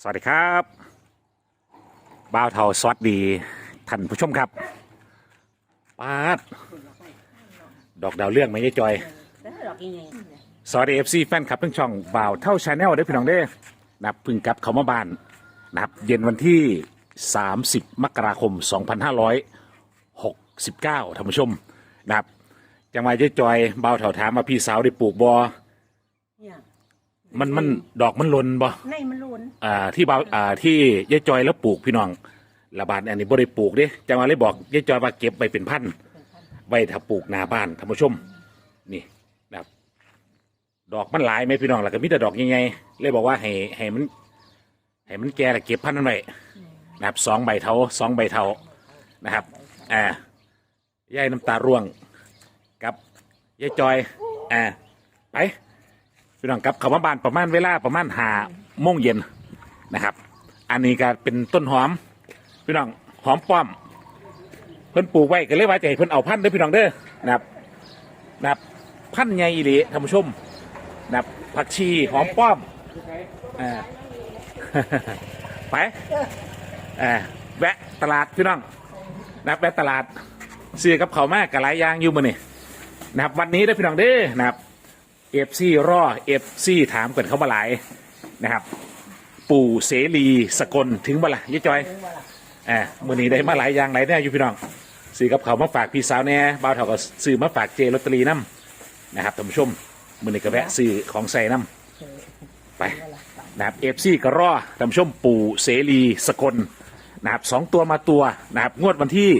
สวัสดีครับบ้าวเทาสวัสดีท่านผู้ชมครับปาดดอกดาวเรื่องไหมยายจอยแล้วดอกยังไงสวัสดีเอฟซีแฟนคลับทั้งช่องบ่าวเท่าชาแนลได้พี่น้องเด้อนะครับเพึ่งกลับเขามาบ้านนะครับเย็นวันที่ 30 มกราคม 2569ท่านผู้ชมนะครับจังหวะยาจอยบ่าวเท่าถามมาพี่สาวได้ปลูกบอเนี่ย มันมันดอกมันหลนบอในมันรุนอ่าที่บ่าวอ่าที่ยายจอยแล้วปลูกพี่น้องระบาดอันนี้บ่ได้ปลูกเด้จังหวะเลยบอกยายจอยว่าเก็บไปเป็นพันธุ์ไว้ถ้าปลูกหน้าบ้านท่านผู้ชม นี่นะครับ ดอกมันหลายไหมพี่น้องแล้วก็มีแต่ดอกใหญ่ๆเลยบอกว่าให้ให้มันให้มันแก่แล้วเก็บพันธุ์มันไว้นะครับสองใบเทาสองใบเทานะครับอ่ายายน้ำตาร่วงกับยายจอยอ่าไป พี่น้องครับเขามาบ้านประมาณเวลาประมาณหาโมงเย็นนะครับ อันนี้ก็เป็นต้นหอม พี่น้องหอมป้อม เพิ่นปลูกไว้ก็เลยว่าจะให้เพิ่นเอาพันธุ์เด้อพี่น้องเด้อนะครับนะครับพันธุ์ใหญ่อีหลีท่านผู้ชมนะครับผักชีหอมป้อมอ่า ไปอ่าแวะตลาดพี่น้องนะครับแวะตลาดซื้อกับเขาวมากกับหลายอย่างอยู่มื้อนี่นะครับวันนี้ได้อพี่น้องเด้อนะครับ เอฟซีรอเอฟซีถามกันเข้ามาหลายนะครับ ปู่เสรีสกลถึงบ่ละยี่จอยอ่ามื่อนี้ได้มาหลายอย่างหลายแน่อยู่พี่น้องซื้อกับเขาวมาฝากพี่สาวแน่บ่าวเท่าก็ซื้อมาฝากเจลอตเตอรี่น้ำนะครับท่านผู้ชมมื่อนี้ก็แวะซื้อของใส่น้ำไปนะครับเอฟซีก็รอท่านผู้ชมปู่เสรีสกลนะครับสองตัวมาตัวนะครับงวดวันที่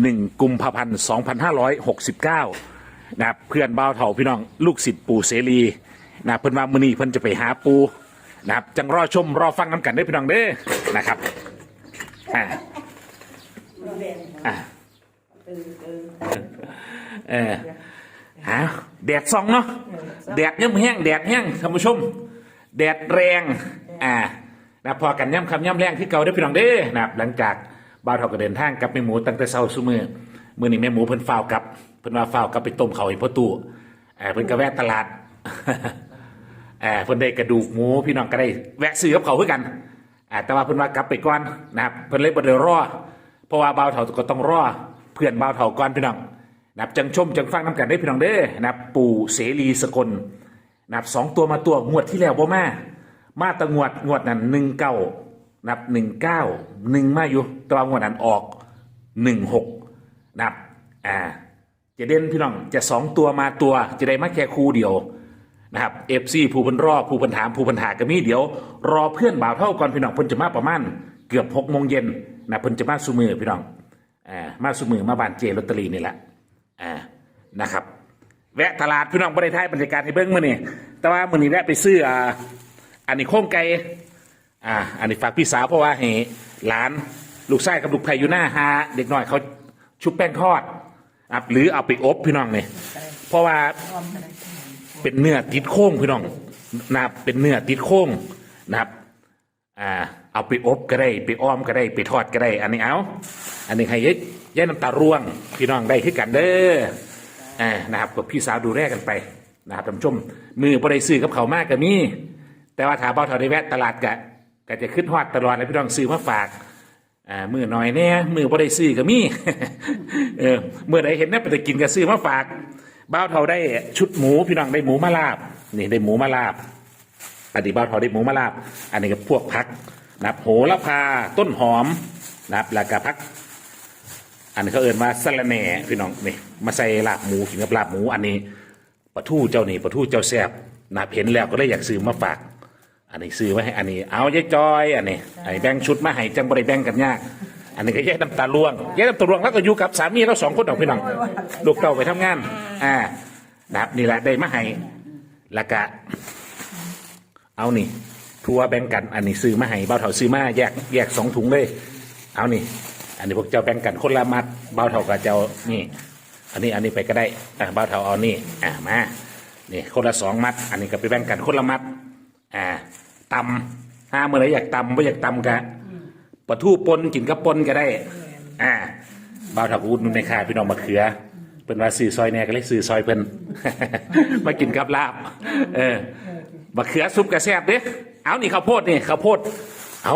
หนึ่งกุมภาพันธ์สองพั นห้าร้อยหกสิบเก้านะครับเพื่อนบ่าวเถ่าพี่น้องลูกศิษย์ปู่เสรีนะเพิ่นว่ามื้อนี้เพิ่นจะไปหาปูนะครับจังรอชมรอฟังน้ำกันได้อพี่น้องเด้อนะครับอ่าอ่าเออฮะแดดส่องเนาะแดดย่ำแห้งแดดแห้งท่านผู้ชม แดดแรงอ่านะพอกันย่ำคำย่ำแรงที่เก่าได้อพี่น้องเด้อนะครับหลังจากบ่าวเถ่าก็เดินทางกลับแม่หมูตั้งแต่เช้าซุมือมื้อนี้แม่หมูเพิ่นฟ้าวกลับ พิ่นว่าฟ้าวกลับไปต้มเขาวให้พ่อตู่เออเพิ่นก็แวะตลาด เออเพิ่นได้กระดูกหมูพี่น้องก็ได้แวะซื้อกับเขาวคือกันอ่าแต่ว่าเพิ่นว่ากลับไปก่อนนะครับเพิ่นเลยบ่ได้รอเพราะว่าบ่าวเฒ่าก็ต้องรอเพื่อนบ่าวเฒ่าก่อนพี่น้องนะครับจังชมจังฟังน้ำกันได้พี่น้องเด้อนะครับปู่เสรีสกลนะครับสองตัวมาตัวงวดที่แล้วบ่มา มาแตะงวดงวดนั้นหนึ่งเก้านับหนึ่งเก้าหนึ่งมาอยู่แตว่างวดนั้นออกหนึ่งหกนะครับ จะเด่นพี่น้องจะสองตัวมาตัวจะได้มาแค่คู่เดียวนะครับเอฟซีผู้พันรอผู้พันถามผู้พันหาก็มีเดี๋ยว รอเพื่อนบ่าวเท่าก่อนพี่น้องเพิ่นจะมาประมาณเกือบหกโมงเย็นนะเพิ่นจะมาสุมือพี่น้องอ่ามาสุมือมาบานเจลอตเตอรี่นี่แหละอ่านะครับ แวะตลาดพี่น้องบริไทยบรรยากาศให้เบิ้งมื้อนี่แต่ว่ามื้อนี้แวะไปซื้ออ่าอันนี้โค้งไก่อ่าอันนี้ฝากพี่สาวเพราะว่าให้หลานลูกชายกับลูกไผ่อยู่หน้าหาเด็กน้อยเขาชุบแป้งทอด ครับหรือเอาไปอบพี่น้องเนี่ยเพราะว่าเป็นเนื้อติดโค้งพี่น้องนะครับเป็นเนื้อติดโค้งนะครับ อ่า เอาไปอบก็ได้ไปอ้อมก็ได้ไปทอดก็ได้ อันนี้เอา อันนี้ให้ยายยายน้ำตาร่วง พี่น้องได้ขึ้นกันเด้ออ่านะครับกับพี่สาวดูแลกันไปนะครับท่านผู้ชม มือบริซื้อกับเขามากก็มีแต่ว่าถาเบาเท่าได้แวะตลาดกะก็จะขึ้นฮอดตลอดเลยพี่น้องซื้อมาฝาก อ่ามือหน่อยเนี่ยมือบ่ได้ซื้อก็มีเออเมื่อใดเห็นเนี่ยไปแต่กินก็ซื้อมาฝากบ้าวเท่าได้ชุดหมูพี่น้องได้หมูมาลาบนี่ได้หมูมาลาบอันนี้บ้าวเท่าได้หมูมาลาบ อันนี้ก็พวกพักนับโหระพาต้นหอมนะครับแล้วก็พัก อันนี้เขาเอ่นว่าสะระแหน่พี่น้องนี่มาใส่ลาบหมูกินกับลาบหมูอันนี้ปลาทูเจ้านี่ปลาทูเจ้าแซ่บนับเห็นแล้วก็เลยอยากซื้อมาฝาก อันนี้ซื้อไว้ให้อันนี้ เอายายจอย อันนี้ไอ้แบ่งชุดมาให้จังบริแบ่งกันยาก อันนี้ก็แยกน้ำตาลวงแยกน้ำตาลวงแล้วก็อยู่กับสามีเราสองคนเอาพี่น้องลูกเต่าไปทำงาน อ่านะครับนี่แหละได้มาให้แล้วก็เอานี่ทัวร์แบ่งกัน อันนี้ซื้อมาให้เบาเถาซื้อมาแยกแยกสองถุงเลย เอานี่ อันนี้พวกเจ้าแบ่งกันคนละมัดเบาเถากับเจ้านี่ อันนี้อันนี้ไปก็ได้อ่าเบาเถาเอานี่ อ่ามานี่คนละสองมัด อันนี้ก็ไปแบ่งกันคนละมัด อ่า ตำห้าเมื่อไรอยากตำไม่อยากตำกะปลาทูปนกินกับปนก็ได้ อ่าบ่าวถักอุดหนุนในค่าพี่น้องมะเขือเป็นว่าซื้อซอยแหน่ก็เลยซื้อซอยเพิ่นมากินกับลาบ เออมะเขือซุปกระแซบเด้เอานี่ข้าวโพดนี่ข้าวโพด เอา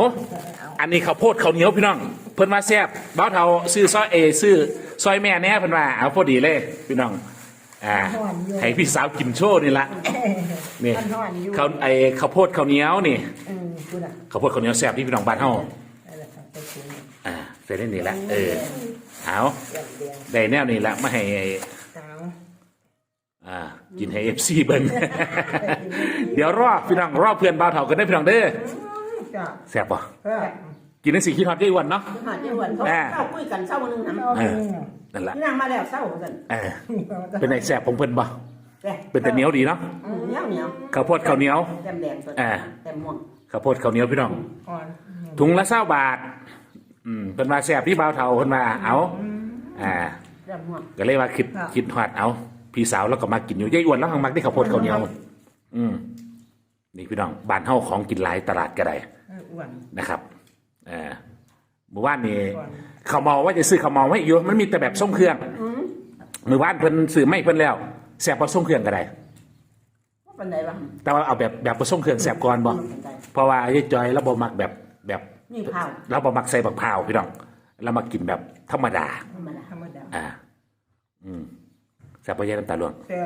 อันนี้ข้าวโพดข้าวเหนียวพี่น้อง เพิ่นมาแซ่บบ้าวเทาซื้อซอยเอซื้อซอยแม่แน่เพิ่นว่าเอาพอดีเลยพี่น้อง อ่าให้พี่สาวกินโชว์นี่ละนี่มันห่อนอยู่ข้าวไอ้ข้าวโพดข้าวเหนียวนี่อืมคุณอะข้าวโพดข้าวเหนียวแซ่บที่พี่น้องบ้านเฮานั่นแหละครับไปกินอ่าเสร็จแล้วนี่ละเออเอาเดือนเดือนได้แนวนี้ละมาให้ไอ้สาวอ่ากินให้เอฟซีเบิ่งเดี๋ยวรอพี่น้องรอเพื่อนบ้าวเฒ่ากันได้อพี่น้องเด้อจ้ะแซ่บป่ะก็กินได้สี่ขี้ทอดได้อ้วันเนาะ หาเจ้าวันเขาอ่า เข้าคุยกันเศร้าวันหนึงนะเอาเอไปอนั่ นแหละที่นั่งมาแล้วเศร้ากันเออเป็นไงแซ่บของเพิ่นบ่แต่เป็นแต่เหนียวดีเนาะเหนียวเหนียวข้าวโพดข้าวเหนียวแต้มแดงตัวอ่าแต้มม่วงข้าวโพดข้าวเหนียวพี่น้องอ่อนถุงละเศร้าบาท อืมเป็นมาแซ่บที่บ่าวเฒ่าเพิ่นมาเอาอ่าแต้มม่วงก็เลยว่าคิดคิดฮอดเอา พี่สาวแล้วก็มากินอยู่ยายอ้วนแล้วหังมักที่ข้าวโพดข้าวเหนียว อืมนี่พี่น้องบ้านเฮาของกินหลายตลาดก็ได้อ้วนนะครับเออ เมื่อวานนี้ก่อนเขาวเมาว่าจะซื้อเขาวเมาไว้อยู่มันมีแต่แบบส่งเครื่องเมื่อวานเพิ่นซื้อไม่เพิ่นแล้วแซ่บพอส่งเครื่องก็ได้ว่าเป็นไงบ้างแต่ว่าเอาแบบแบบพอส่งเครื่องแซ่บก่อนบ่เพราะว่ายายจอยเราบ่มักแบบแบบนี่ข้าวเราบ่มักใส่บักพร้าวพี่น้องเรามากินแบบธรรมดาธรรมดาธรรมดาอ่าอืมแซ่บบ่ยายน้ำตาลวงแต่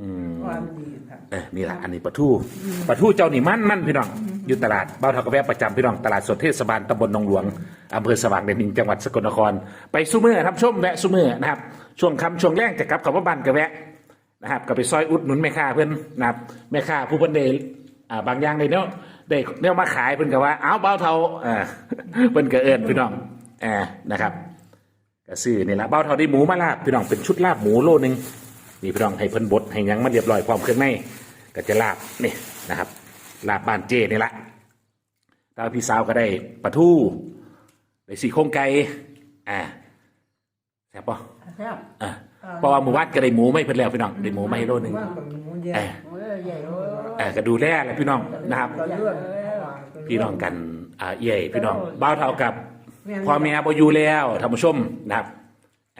อืมความดีครับเออนี่แหละอันนี้ปลาทูปลาทูเจ้านี่มันมันพี่น้องอยู่ตลาดบ้านเทากระแวะประจำพี่น้องตลาดสดเทศบาลตำบลหนองหลวงอำเภอสว่างแดนดินจังหวัดสกลนคร ไปซุ้มือครับชมแวะซุ้มือนะครับช่วงคำช่วงแรงจะกลับเขาว่าบ้านกระแวะนะครับก็ไปซอยอุดหนุนแม่ค้าเพื่อนนะครับแม่ค้าผู้เพิ่นเดอ่าบางอย่างเลยเนาะได้เนี่ยมาขายเพิ่นก็ว่าอ้าวเบ้าเทาอ่าเพิ่นก็เอิ้นพี่น้องอ่านะครับก็ซื้อนี่ละเบ้าเทาได้หมูมาลาบพี่น้องเป็นชุดลาบหมูโลนึง นี่พี่น้องให้เพิ่นบดให้หยังมาเรียบร้อยพร้อมเครื่องในก็จะลาบนี่นะครับ ลาบบ้านเจนี่ละตาพี่สาวก็ได้ปลาทูได้สี่โครงไก่อ่าแซ่บปะแซ่บอ่าเพราะว่าหมู่บ้านก็ได้หมูไม่เพิ่นแล้วพี่น้องได้หมูมาให้โลหนึงว่ากับหมูเยอะเออโอ้ยใหญ่โอ้ยเออก็ดูแลแหละพี่น้องนะครับก็เลือดพี่น้องกันอ่าเอี่ยพี่น้องบ้าวเท่ากับพ่อแม่บ่อยู่แล้วท่านผู้ชมนะครับ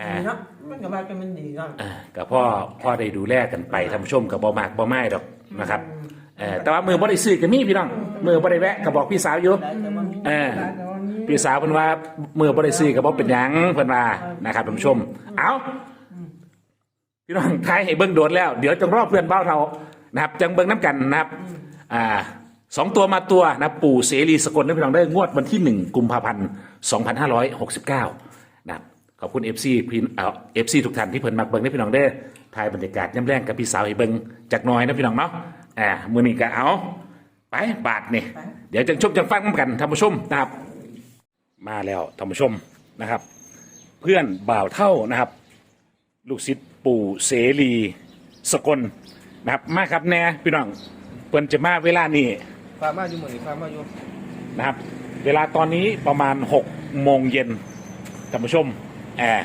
อ่าดีเนาะมันก็ว่าจะมันดีเนาะอ่ากับพ่อพ่อได้ดูแลกันไปท่านผู้ชมกับบ่มากบ่ไม่ดอกนะครับเออแต่ว่ามือบ่ได้ซื้อก็มีพี่น้องมือบ่ได้แวะก็บอกพี่สาวอยู่เออพี่สาวเพิ่นว่ามือบ่ได้ซื้อก็บ่เป็นหยังเพิ่นว่านะครับท่านผู้ชม เอาพี่น้องทายให้เบิ่งโดดแล้ว เดี๋ยวจงรอบเพื่อนเบ้าเรานะครับ จังเบิ่งน้ำกันนะครับ อ่าสองตัวมาตัวนะปู่เสรีสกลนะพี่น้องได้งวดวันที่หนึ่งกุมภาพันธ์สองพันห้าร้อยหกสิบเก้านะครับ ขอบคุณเอฟซีพี่เอ่อฟซีทุกท่านที่เพิ่นมักเบิ่งนะพี่น้องเด้อถ่ายบรรยากาศย่ำแรงกับพี่สาวให้เบิ่งจากหน้อยนะพี่น้องเนาะอ่ามื้อนี้ก็เอาไปบาทนี่เดี๋ยวจังชมจังฟังนำกันท่านผู้ชมนะครับ มาแล้วท่านผู้ชมนะครับ เพื่อนบ่าวเท่านะครับ ลูกศิษย์ปู่เสรีสกลนะครับ มาครับแน่พี่น้องเพิ่นจะมาเวลานี้ ฟาร์มาอยู่เหมือนฟาร์มาอยู่นะครับเวลาตอนนี้ประมาณ6โมงเย็นท่านผู้ชมแอร์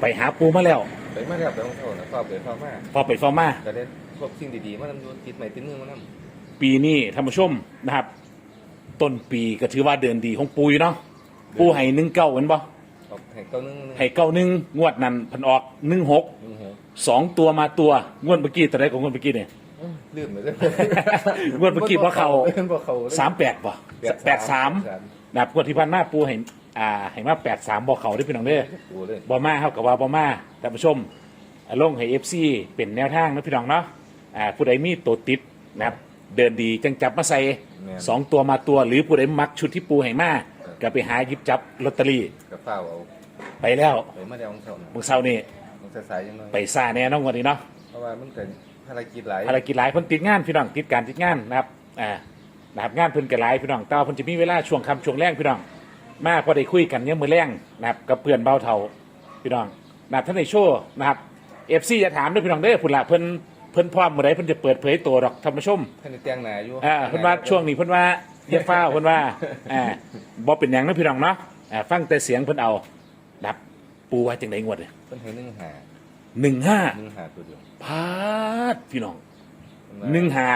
ไปหาปูมาแล้วไปมาแล้วไปของเขานะฟาร์ไปฟาร์มาพอไปฟอร์มา ก็ได้พวกสิ่งดีๆมานำดูติดใหม่ติดมือมานำปีนี้ท่านผู้ชมนะครับ ต้นปีก็ถือว่าเดินดีของปูอยู่เนาะปูให้หนึ่งเก้าเห็นบ่ออกแห่งเก้านึงนึงให้เก้าหนึ่งงวดนั้นเพันออกหนึ่งหกนึงหกสองตัวมาตัวงวดเมื่อกี้ตัวใดของงวดเมื่อกี้เนี่ย อื้อลืมไปเลย งวดเมื่อกี้บ่เข้า บ่เข้าเลยสามแปดป่ะแปดสามนะครับงวดที่พันหน้าปูให้ อ่าให้มาแปดสามบ่เขาได้อพี่น้องเด้อโอ้เลย บอมาเท่ากับว่าบอมาท่านผู้ชมอ่าลงให้เอฟซีเป็นแนวทางนะพี่น้องเนาะอ่าผู้ใดมีตัวติดนะครับเดินดีจังจับมาใส่สองตัวมาตัวหรือผู้ใดมักชุดที่ปูให้มาก็ไปหาหยิบจับลอตเตอรี่กับฟ้าวเอาไปแล้วไปมาแล้วของเขานะมึงเศร้านี่มันสายๆจังเลยไปซ่าแน่น้องวันนี้เนาะ เพราะว่ามันเป็นภารกิจหลาย ภารกิจหลายเพิ่นติดงานพี่น้องติดการติดงานนะครับอ่านะครับงานเพิ่นก็หลายพี่น้องแต่ว่าเพิ่นจะมีเวลาช่วงค่ำช่วงแรงพี่น้อง มาพอได้คุยกันเนี่ยามมือแรงนะครับกับเพื่อนเบาเทาพี่น้องนะครับท่านในโชว์นะครับเอฟซีจะถามด้วยพี่น้องเด้อพุ่นละเพิ่นเพิ่นพร้อมเมื่อไรเพิ่นจะเปิดเผยตัวดอกท่านผู้ชมท่านได้แต่งหน้าอยู่อ่าเพิ่นว่าช่วงนี้เพิ่นว่าอย่าฟ้าวเพิ่นว่าอ่าบ่เป็นหยังนะพี่น้องเนาะอ่าฟังแต่เสียงเพิ่นเอาดับปูว่าจังไดงวดเนี่ยเพิ่นให้นึ่งหาหนึ่งห้านึ่งหาตัวเดียวพาดพี่น้องเพิ่ว่าหนึ่งห้า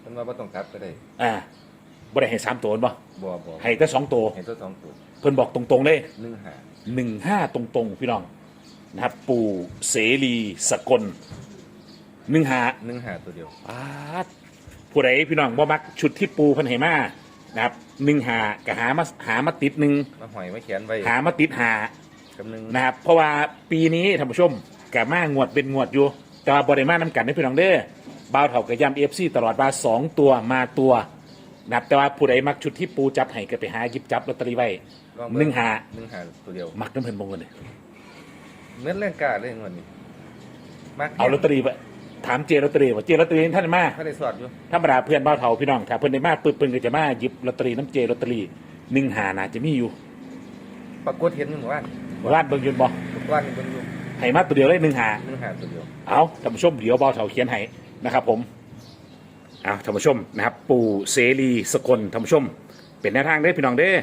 เพิ่นว่าบ่ต้องกลับก็ได้อ่า บ่ได้ให้สามตัวบ่บ่บ่ให้แต่สองตัวให้ตัวสองตัวเพิ่นบอกตรงๆเลยหนึ่งหาหนึ่งห้าตรงๆพี่น้องนะครับ ปู่เสรีสกลหนึ่งห้าหนึ่งหาตัวเดียวปาดผู้ใดพี่น้องบ่มักชุดที่ปูเพันไหมานะครับหนึ่งหาก็หามาหามาติดหนึ่งมาหอยมาเขียนไว้หามาติดหากำนึงนะครับ เพราะว่าปีนี้ท่านผู้ชมกะมางวดเป็นงวดอยู่แต่ว่าบริมาน้ำกันให้พี่น้องเด้อบ่าวเถากระยำเอฟซีตลอดมาสองตัวมาตัว นะครับแต่ว่าผู้ใดมักชุดที่ปูจับให้ก็ไปหาหยิบจับลอตเตอรี่ไว้ลองหนึ่งหาหนึ่งหาตัวเดียวมักน้ำเพลินบงกันเลยเหมือนเรื่องกาเลยเงินนี่มักเอาลอตเตอรี่ไปถามเจลอตเตอรี่ว่าเจลอตเตอรี่ท่านมาถ้าได้สอดอยู่ธรรมดาเพื่อนบ่าวเถาพี่น้องถ้าเพื่อนได้มาปึ๊บเพื่อนก็จะมาหยิบลอตเตอรี่น้ำเจลอตเตอรี่หนึ่งหาน่าจะมีอยู่ปรากฏเห็นอยู่หมู่บ้านร้านเบิ่งยืนบอกว่านนี่เบิ่งอยู่ให้มาตัวเดียวเลยหนึ่งหาหนึ่งหาตัวเดียวเอาท่านผู้ชมเดี๋ยวเบาเถาเขียนให้นะครับผม เอาท่านผู้ชมนะครับปู่เสรีสกลท่านผู้ชม เป็นแนวทางได้อพี่น้องเด้อ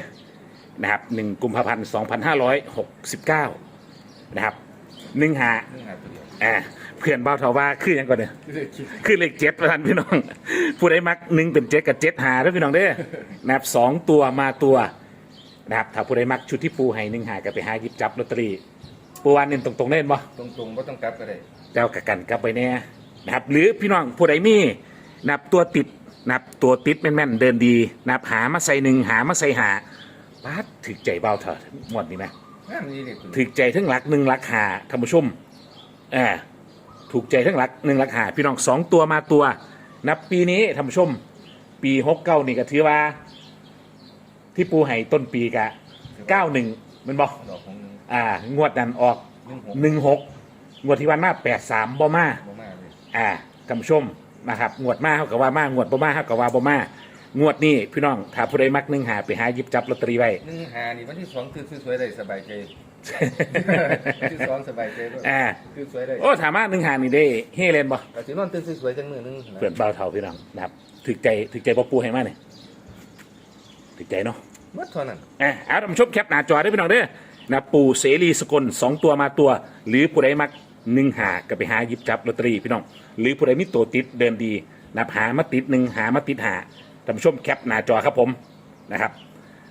นะครับหนึ่งกุมภาพันธ์สองพันห้าร้อยหกสิบเก้านะครับหนึ่งหาหนึ่งหาตัวเดียวอ่าเพื่อนเบาเถาว่าคือหยังก่อนเนี่ยคือเลขเจ็ดประธานพี่น้อง ผู้ใดมักหนึ่งเป็นเจ็ดกับเจ็ดหาด้วยพี่น้องเด้อนะครับสองตัวมาตัวนะครับถ้าผู้ใดมักชุดที่ปูให้หนึ่งหาก็ไปหาหยิบจับลอตเตอรี่ปูวานเน้นตรงๆเล่นบ่ตรงๆบ่ต้องกลับก็ได้เจ้ากับกันกลับไปแน่นะครับหรือพี่น้องผู้ใดมี นับตัวติดนับตัวติดแม่นๆเดินดี นับหามาใส่หนึ่งหามาใส่หาปาดถึกใจเบาเถอะหมดนี่ไหมงานนี้นี่ตัวถึกใจทั้งหลักหนึ่งหลักหาท่านผู้ชมเออถูกใจทั้งหลักหนึ่งหลักหาพี่น้องสองตัวมาตัว นับปีนี้ท่านผู้ชม ปีหกเก้านี่ก็ถือว่า ที่ปูให้ต้นปีกะเก้าหนึ่งมันบอกดอกของหนึ่งอ่างวดนั้นออกหนึ่งหกหนึ่งหกงวดที่วันมาแปดสามบ่มาบ่มากเลยอ่าท่านผู้ชม นะครับงวดมาเขากับว่ามางวดบ่มาเขากับว่าบ่มางวดนี้พี่น้องถ้าผู้ใดมักหนึ่งหาไปหาหยิบจับลอตเตอรี่ไว้ หนึ่งหานี่วันที่สองคือสวยๆได้สบายใจที่สองสบายใจด้วยอ่า คือสวยได้โอ้ถามว่าหนึ่งหานี่ได้เฮ้เล่นบ่แต่สินอนตื่นสวยๆจังมือนึงนะเพื่อนเบาเท่าพี่น้องนะครับถึกใจถึกใจพ่อปูให้มาเนี่ยถึกใจเนาะ หมดเท่านั้น อะเอาท่านผู้ชมแคปหน้าจอได้พี่น้องเด้อนะปู่เสรีสกลสองตัวมาตัว หรือผู้ใดมัก หนึ่งหาก็ไปหาหยิบจับลอตเตอรี่พี่น้อง หรือผู้ใดมีตัวติดเดินดีนะหามาติดหนึ่งหามาติดหาท่านผู้ชมแคปหน้าจอครับผมนะครับ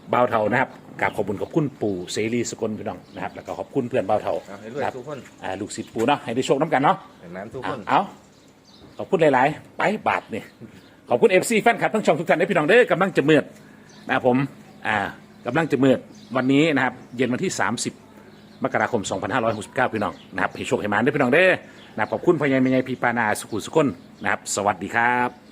เบาเท่านะครับกราบขอบคุณขอบคุณปู่เสรีสกลพี่น้องนะครับแล้วก็ขอบคุณเพื่อนเบาเท่าเอาให้รวยครับทุกคนอ่าลูกศิษย์ปู่เนาะให้ได้โชคน้ำกันเนาะ ให้น้ำทุกคนเอาขอบคุณหลาย ๆ ไปบาทนี่ขอบคุณเอฟซีแฟนคลับทั้งช่องทุกท่านได้พี่น้องเด้อกำลังจะเมือดนะครับผม อ่ากำลังจะเมือดวันนี้นะครับ เย็นวันที่ 30 มกราคม 2569 พี่น้องนะครับให้โชคให้มานด้พี่น้องเด้อนะครับขอบคุณพญายมยายพีปานาสุขุสุคนนะครับ สวัสดีครับ